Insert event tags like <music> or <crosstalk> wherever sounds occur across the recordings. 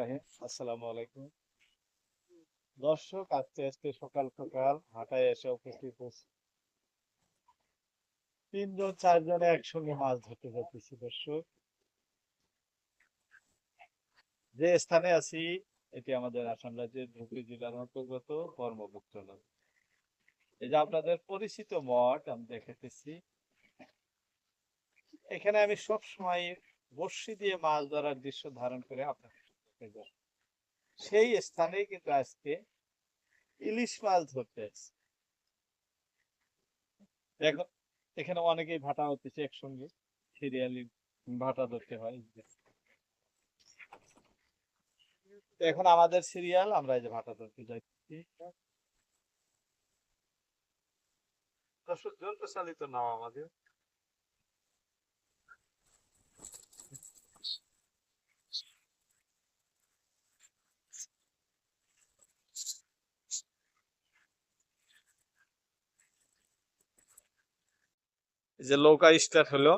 রাহিম। আসসালামু আলাইকুম। দর্শক, আজকে আজকে সকাল সকাল হাটায় এসে উপস্থিত হয়েছি। তিনজন, চারজনে একসঙ্গে মাছ ধরতে যাচ্ছি দর্শক। যে স্থানে আছি, এটি আমাদের আসাম রাজ্যের ধুবড়ী জেলার অন্তর্গত নদী। এই যে আপনাদের পরিচিত মঠ, আমি দেখাতেছি। এখানে আমি সব সময় বড়শি দিয়ে মাছ ধরার দৃশ্য ধারণ করে যাব। সেই স্থানে কিন্তু আজকে ইলিশ মাছ ধরতে এসেছি। এখন এখানে অনেকেই ভাটা হতেছে একসঙ্গে। সিরিয়ালি ভাটা ধরতে হয়। এখন আমাদের সিরিয়াল, আমরা এই যে ভাটা ধরতে যাচ্ছি। দর্শক যন্ত্র চালিত নাও আমাদের। যে নৌকা স্টার্ট হলো।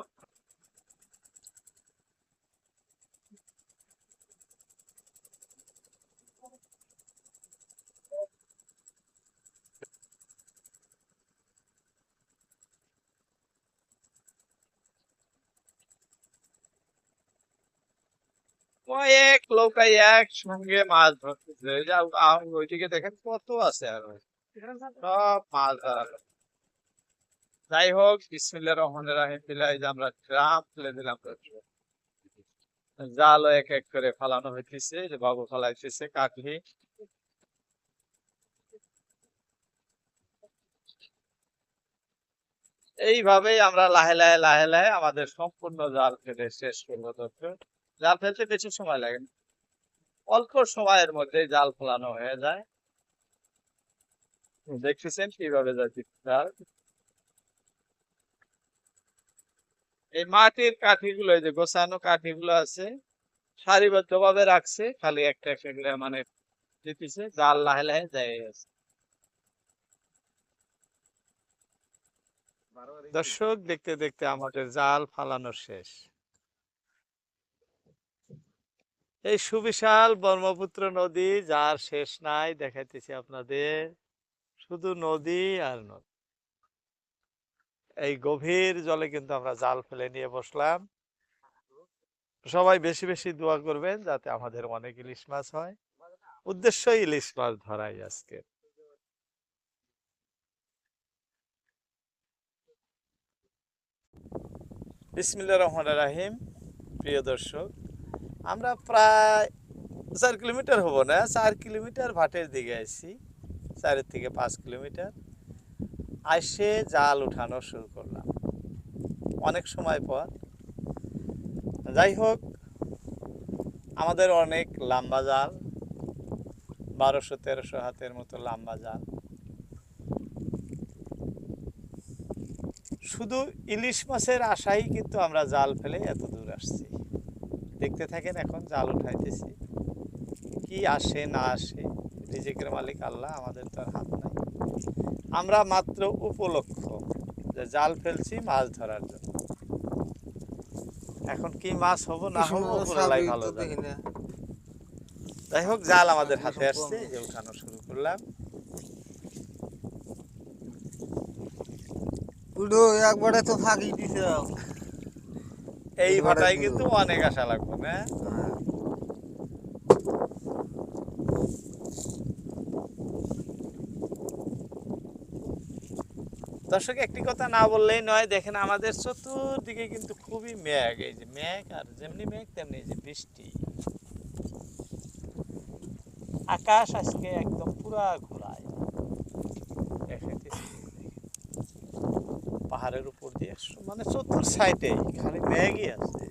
কয়েক নৌকা একসঙ্গে মাছ ধরতেছে। এই যে আ- ওইদিকে দেখেন কত আছে আর সব মাছ ধরা লোক। যাই হোক বিসমিল্লাহ রহমান রাহিম আমরা ড্রাম ফেলে দিলাম। জালও এক এক করে ফালানো হইতেছে যে বাবু ফালাইতেছে কাঠি এইভাবেই আমরা লাহে লাহে লাহে লাহে আমাদের সম্পূর্ণ জাল ফেলে শেষ করব দর্শক। জাল ফেলতে বেশি সময় লাগে। অল্প সময়ের মধ্যে জাল ফেলানো হয়ে যায়। দেখতেছেন কীভাবে যাচ্ছে জাল এই মাটির কাঠিগুলো, এই যে গোছানো কাঠিগুলো আছে সারিবদ্ধ ভাবে রাখছে, খালি একটা একটা মানে দিতেছে, জাল লাহে লাহে যায় আছে। দর্শক, দেখতে দেখতে আমাদের জাল ফালানো শেষ। এই সুবিশাল ব্রহ্মপুত্র নদী, যার শেষ নাই, দেখাইতেছি আপনাদের। শুধু নদী আর নদী। এই গভীর জলে কিন্তু আমরা জাল ফেলে নিয়ে বসলাম। সবাই বেশি বেশি দোয়া করবেন যাতে আমাদের অনেক ইলিশ মাছ হয়। উদ্দেশ্য ইলিশ মাছ ধরাই আজকে। বিসমিল্লা রহমান রাহিম। প্রিয় দর্শক, আমরা প্রায় চার কিলোমিটার হব না, চার কিলোমিটার ভাটের দিকে আইছি, চারের থেকে পাঁচ কিলোমিটার। আইসে জাল উঠানো শুরু করলাম। অনেক সময় পর। যাই হোক, আমাদের অনেক লম্বা জাল, বারোশো, তেরোশো হাতের মতো লাম্বা জাল। শুধু ইলিশ মাছের আশাই কিন্তু আমরা জাল ফেলে এত দূর আসছি। দেখতে থাকেন এখন জাল উঠাইতেছি। কি আসে, না আসে, রিজিকের মালিক আল্লাহ আমাদের তো আর হাত আমরা মাত্র উপলক্ষ যে জাল ফেলছি মাছ ধরার জন্য। এখন কি মাছ হব না হব উপরওয়ালাই ভালো যাই হোক জাল আমাদের হাতে আসছে যে উঠানো শুরু করলাম। উডো একবারে তো ফাঁকি দিছে এই ভাটায় কিন্তু অনেক আশা লাগবে না? দর্শক, একটি কথা না বললেই নয়, দেখেন আমাদের চতুর্দিকে কিন্তু খুবই মেঘ, এই যে মেঘ আর যেমনি মেঘ, তেমনি যে বৃষ্টি। আকাশ আজকে একদম পুরা ঘোরায় পাহাড়ের উপর দিয়ে মানে চতুর সাইডে, খালি মেঘই আছে।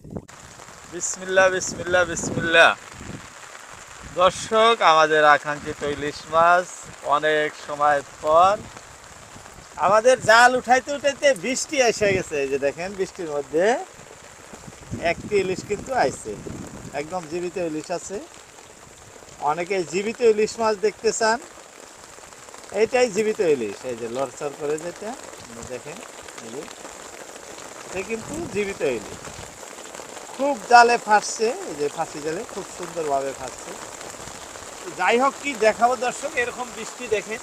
বিসমিল্লা বিসমিল্লা বিসমিল্লা দর্শক, আমাদের আকাঙ্ক্ষিত ইলিশ মাছ অনেক সময় পর আমাদের জাল উঠাইতে উঠাইতে বৃষ্টি এসে গেছে, এই যে দেখেন বৃষ্টির মধ্যে। একটি ইলিশ কিন্তু আইছে, একদম জীবিত ইলিশ আছে। অনেকে জীবিত ইলিশ মাছ দেখতে চান, এইটাই জীবিত ইলিশ, এই যে লড়চড় করে যেটা দেখেন, এই যে। এটা কিন্তু জীবিত ইলিশ। খুব জালে ফাঁসছে এই যে ফাঁসি জালে খুব সুন্দরভাবে ফাঁসছে যাই হোক, কি দেখাবো দর্শক, এরকম বৃষ্টি দেখেন।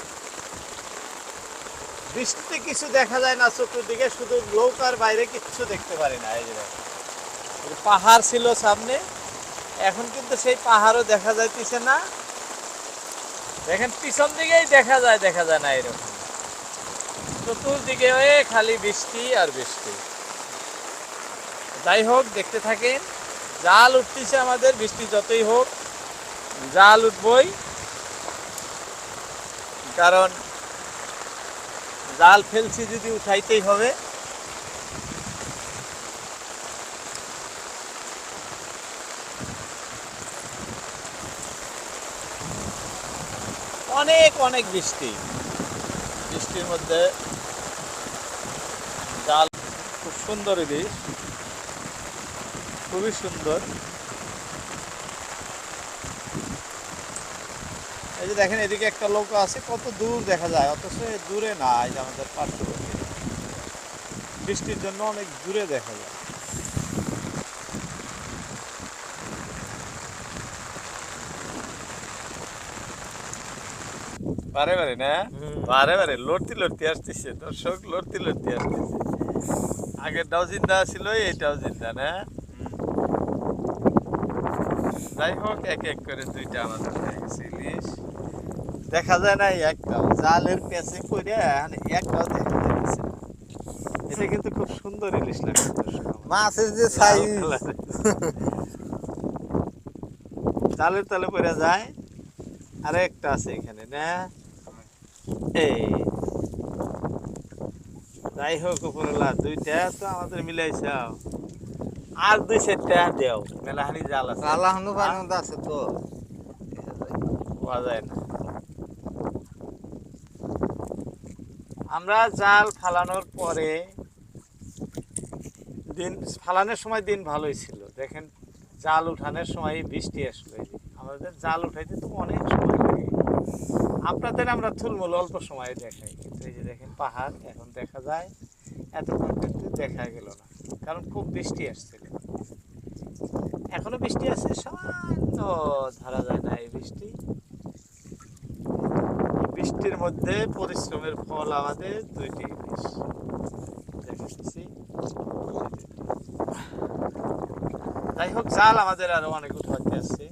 বৃষ্টিতে কিছু দেখা যায় না চতুর্দিকে শুধু নৌকার বাইরে কিচ্ছু দেখতে পারি না, এই যে পাহাড় ছিল সামনে, এখন কিন্তু সেই পাহাড়ও দেখা যাইতেছে না। দেখেন, পিছন দিকেই দেখা যায় দেখা যায় না এরকম। চতুর্দিকে খালি বৃষ্টি আর বৃষ্টি। যাই হোক, দেখতে থাকেন, জাল উঠতেছে আমাদের, বৃষ্টি যতই হোক, জাল উঠবই। কারণ জাল ফেলছি যদি উঠাইতেই হবে। অনেক অনেক বৃষ্টি। বৃষ্টির মধ্যে জাল খুব সুন্দর ইলিশ খুবই সুন্দর। এই যে দেখেন এদিকে একটা লোক আছে কত দূর দেখা যায় অথচ দূরে না এই যে আমাদের পার্শ্ববর্তী। বৃষ্টির জন্য অনেক দূরে দেখা যায়। বারে বারে না? বারে বারে লড়তি লড়তি আসতেছে দর্শক লড়তি লড়তি আসতেছে। আগেরটাও জিন্দা ছিল এইটাও জিন্দা না? যাই হোক এক এক করে দুইটা আমাদের হয়ে গেছে ইলিশ। দেখা যায় না একটাও জালের পেছে পড়ে এখন একটাও দেখা যাচ্ছে এটা কিন্তু খুব সুন্দর ইলিশ লাগে মাছের যে সাইজ জালের তলে। পড়ে যায়। আর একটা আছে এখানে না? এই। যাই হোক উপরওয়ালা দুইটা তো আমাদের মিলাইছে। আর দুই চারটা দেও মেলাহানি জাল আছে। পানি আছে তো। পাওয়া যায় না। আমরা জাল ফালানোর পরে দিন, ফালানোর সময় দিন ভালোই ছিল। দেখেন, জাল উঠানোর সময় বৃষ্টি আসলো আমাদের জাল উঠাইতে তো অনেক সময় লাগে। আপনাদের আমরা থুলমুল অল্প সময়ে দেখাই। কিন্তু এই যে দেখেন পাহাড়, এখন দেখা যায় এতক্ষণ কিন্তু দেখা গেল না। কারণ খুব বৃষ্টি আসছিল এখনও বৃষ্টি আছে? সামান্য ধরা যায় না এই বৃষ্টি। বৃষ্টির মধ্যে পরিশ্রমের ফল আমাদের দুইটি দেখাচ্ছি যাই হোক, জাল আমাদের আরও অনেক উঠাতে আছে।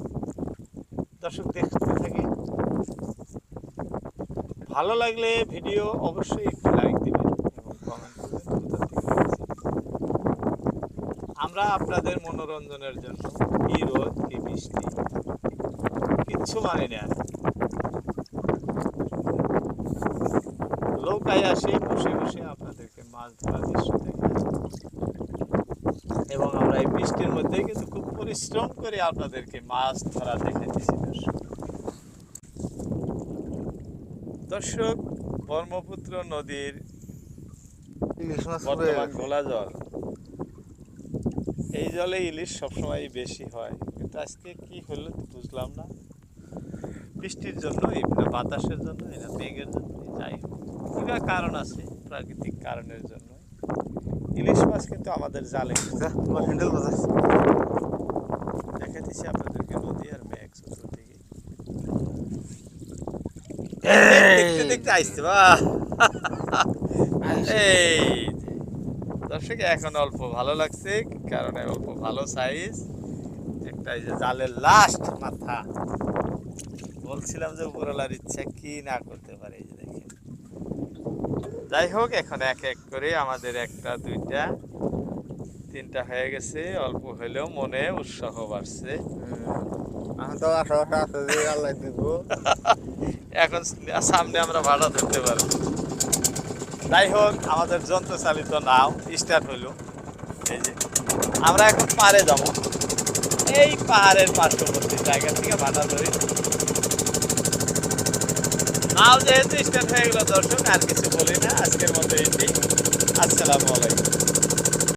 দর্শক, দেখতে থাকি ভালো লাগলে ভিডিও অবশ্যই একটু লাইক দিবেন এবং কমেন্ট করবেন। আমরা আপনাদের মনোরঞ্জনের জন্য কি রোদ কি বৃষ্টি কিচ্ছু মানি না নৌকায় আসে, বসে বসে আপনাদেরকে মাছ ধরার দৃশ্য এবং আমরা এই বৃষ্টির মধ্যে কিন্তু খুব পরিশ্রম করে আপনাদেরকে মাছ ধরা দেখাইতেছি দর্শক। দর্শক, ব্রহ্মপুত্র নদীর ঘোলা জল। এই জলে ইলিশ সবসময় বেশি হয়। কিন্তু আজকে কি হলো বুঝলাম না। বৃষ্টির জন্য বাতাসের জন্য না মেঘের জন্য। যাই কারণ আছে প্রাকৃতিক কারণের জন্য? ইলিশ মাছ কিন্তু আমাদের জালে তোমার হ্যান্ডেল দেখাতেছি আপনাদেরকে নদী আর মেঘ চতুর্দিকে দেখতে দেখতে আসছে বা এই দর্শক এখন অল্প ভালো লাগছে কারণে অল্প ভালো সাইজ একটা এই যে জালের লাস্ট মাথা। বলছিলাম যে উপরওয়ালার ইচ্ছা কি না করতে পারে যে দেখেন। যাই হোক এখন এক এক করে আমাদের একটা দুইটা তিনটা হয়ে গেছে। অল্প হলেও মনে উৎসাহ বাড়ছে। <laughs> এখন সামনে আমরা ভাড়া ধরতে পারব। যাই হোক আমাদের যন্ত্র চালিত নাও স্টার্ট হইল। এই যে আমরা এখন পাহাড়ে যাব। এই পাহাড়ের পার্শ্ববর্তী জায়গা থেকে ভাড়া ধরি। নাও যেহেতু স্টার্ট হয়ে গেল দর্শক, আর কিছু বলি না, আজকের মতো এটি। আসসালামু আলাইকুম।